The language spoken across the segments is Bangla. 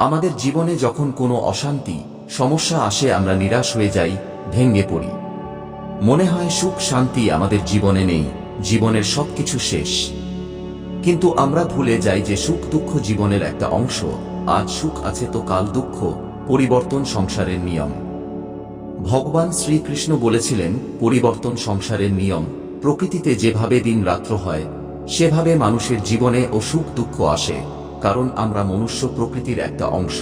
আমাদের জীবনে যখন কোনো অশান্তি, সমস্যা আসে আমরা নিরাশ হয়ে যাই, ভেঙে পড়ি। মনে হয় সুখ, শান্তি আমাদের জীবনে নেই, জীবনের সবকিছু শেষ। কিন্তু আমরা ভুলে যাই যে সুখ দুঃখ জীবনের একটা অংশ, আজ সুখ আছে তো কাল দুঃখ, পরিবর্তন সংসারের নিয়ম। ভগবান শ্রীকৃষ্ণ বলেছিলেন, পরিবর্তন সংসারের নিয়ম, প্রকৃতিতে যেভাবে দিন রাত্র হয়, সেভাবে মানুষের জীবনে ও সুখ দুঃখ আসে। কারণ আমরা মনুষ্য প্রকৃতির একটা অংশ।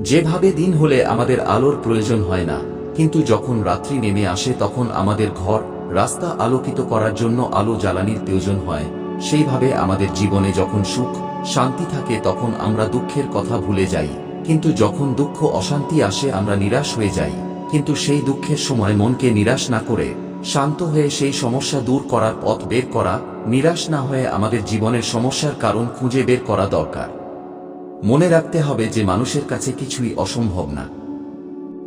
যেভাবে দিন হলে আমাদের আলোর প্রয়োজন হয় না, কিন্তু যখন রাত্রি নেমে আসে তখন আমাদের ঘর, রাস্তা আলোকিত করার জন্য আলো জ্বালানির প্রয়োজন হয়। সেইভাবে আমাদের জীবনে যখন সুখ, শান্তি থাকে তখন আমরা দুঃখের কথা ভুলে যাই। কিন্তু যখন দুঃখ অশান্তি আসে আমরা নিরাশ হয়ে যাই। কিন্তু সেই দুঃখের সময় মনকে নিরাশ না করে শান্ত হয়ে সেই সমস্যা দূর করার পথ বের করা, নিরাশ না হয়ে আমাদের জীবনের সমস্যার কারণ খুঁজে বের করা দরকার। মনে রাখতে হবে যে মানুষের কাছে কিছুই অসম্ভব না।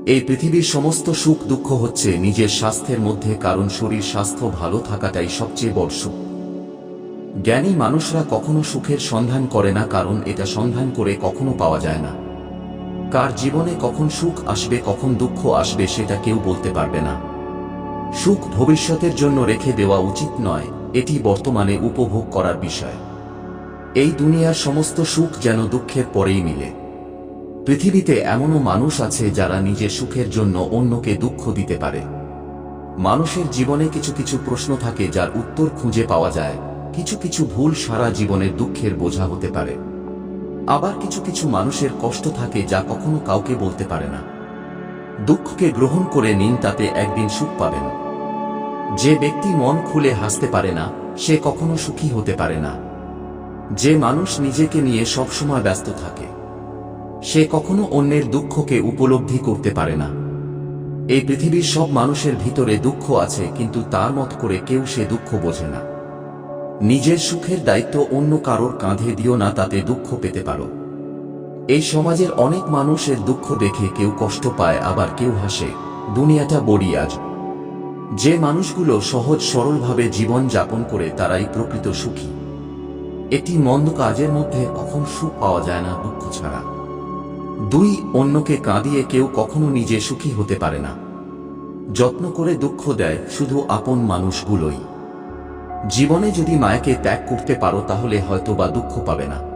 এই পৃথিবীর সমস্ত সুখ দুঃখ হচ্ছে নিজের স্বাস্থ্যের মধ্যে, কারণ শরীর স্বাস্থ্য ভালো থাকাটাই সবচেয়ে বড় সুখ। জ্ঞানী মানুষরা কখনো সুখের সন্ধান করে না, কারণ এটা সন্ধান করে কখনো পাওয়া যায় না। কার জীবনে কখন সুখ আসবে, কখন দুঃখ আসবে, সেটা কেউ বলতে পারবে না। সুখ ভবিষ্যতের জন্য রেখে দেওয়া উচিত নয়, এটি বর্তমানে উপভোগ করার বিষয়। এই দুনিয়ার সমস্ত সুখ যেন দুঃখের পরেই মিলে। পৃথিবীতে এমনও মানুষ আছে যারা নিজের সুখের জন্য অন্যকে দুঃখ দিতে পারে। মানুষের জীবনে কিছু কিছু প্রশ্ন থাকে যার উত্তর খুঁজে পাওয়া যায়। কিছু কিছু ভুল সারা জীবনের দুঃখের বোঝা হতে পারে। আবার কিছু কিছু মানুষের কষ্ট থাকে যা কখনো কাউকে বলতে পারে না। দুঃখকে গ্রহণ করে নিন, তাতে একদিন সুখ পাবেন। যে ব্যক্তি মন খুলে হাসতে পারে না, সে কখনো সুখী হতে পারে না। যে মানুষ নিজেকে নিয়ে সবসময় ব্যস্ত থাকে, সে কখনো অন্যের দুঃখকে উপলব্ধি করতে পারে না। এই পৃথিবীর সব মানুষের ভিতরে দুঃখ আছে, কিন্তু তার মত করে কেউ সে দুঃখ বোঝে না। নিজের সুখের দায়িত্ব অন্য কারোর কাঁধে দিও না, তাতে দুঃখ পেতে পারো। এই সমাজের অনেক মানুষের দুঃখ দেখে কেউ কষ্ট পায়, আবার কেউ হাসে, দুনিয়াটা বড়ি আজ যে মানুষগুলো সহজ সরলভাবে জীবন যাপন করে তারাই প্রকৃত সুখী। এটি মন্দ কাজের মধ্যে কখন সুখ পাওয়া যায় না দুঃখ ছাড়া। দুই, অন্যকে কাঁদিয়ে কেউ কখনো নিজে সুখী হতে পারে না। যত্ন করে দুঃখ দেয় শুধু আপন মানুষগুলোই। জীবনে যদি মায়াকে ত্যাগ করতে পারো তাহলে হয়তো বা দুঃখ পাবে না।